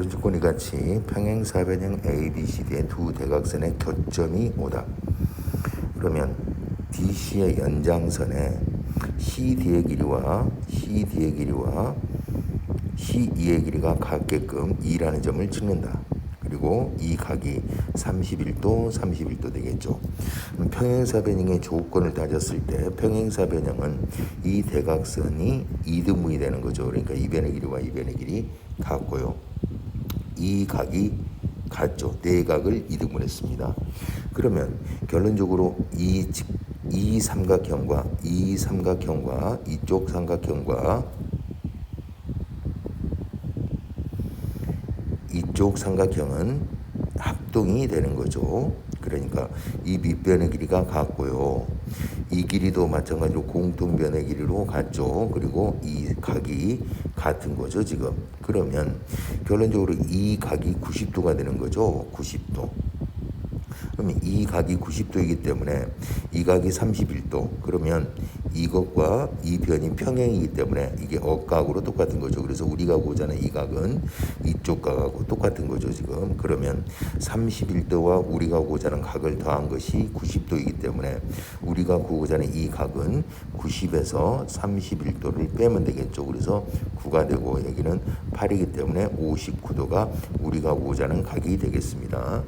오른쪽 건이 같이 평행 사변형 ABCD의 두 대각선의 교점이 오다. 그러면 DC의 연장선에 CD의 길이와 CD의 길이와 C2의 길이가 같게끔 2라는 점을 찍는다. 그리고 이 각이 31도, 31도 되겠죠. 그럼 평행사 변형의 조건을 따졌을 때 평행사 변형은 이 대각선이 이등분이 되는 거죠. 그러니까 이 변의 길이와 이 변의 길이 같고요. 이 각이 같죠. 네 각을 이등분 했습니다. 그러면 결론적으로 이, 직- 이 삼각형과 이 삼각형과 이쪽 삼각형과 이쪽 삼각형은 합동이 되는 거죠. 그러니까 이 밑변의 길이가 같고요. 이 길이도 마찬가지로 공통변의 길이로 같죠. 그리고 이 각이 같은 거죠, 지금. 그러면 결론적으로 이 각이 90도가 되는 거죠. 90도. 그러면 이 각이 90도이기 때문에 이 각이 31도. 그러면 이것과 이 변이 평행이기 때문에 이게 억각으로 똑같은 거죠. 그래서 우리가 보고자 하는 이 각은 이쪽 각하고 똑같은 거죠, 지금. 그러면 31도와 우리가 보고자 하는 각을 더한 것이 90도이기 때문에 우리가 보고자 하는 이 각은 90에서 31도를 빼면 되겠죠. 그래서 9가 되고 여기는 8이기 때문에 59도가 우리가 보고자 하는 각이 되겠습니다.